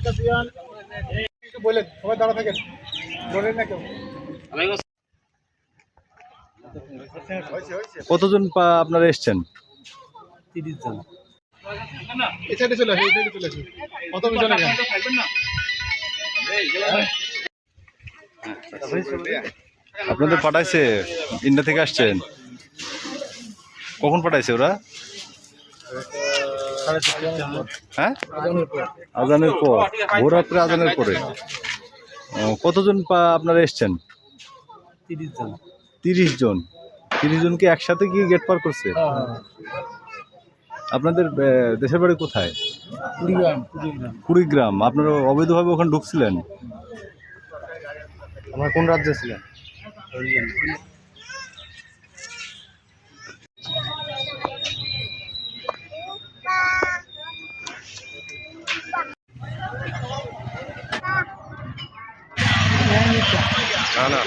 একটা সবাই দাঁড়া থাকেন। বলেন না কেউ। কতজন পা- আপনারা এসছেন? এই সাইডে চলে আসে এই সাইডে চলে আসে। কত আপনাদের পাঠাইছে? ইন্ডিয়া থেকে আসছেন? কখন পাঠাইছে ওরা? হ্যাঁ? আজানের পর। ভোর রাত্রে আজানের পরে? কতজন পা- আপনারা এসছেন? তিরিশ জন। তিরিশ জনকে একসাথে গিয়ে গেট পার করছে? আপনাদের দেশের বাড়ি কোথায়? কুড়িগ্রাম আপনারা অবৈধভাবে ওখানে ঢুকছিলেন? আমার কোন রাজ্যে ছিলেন না না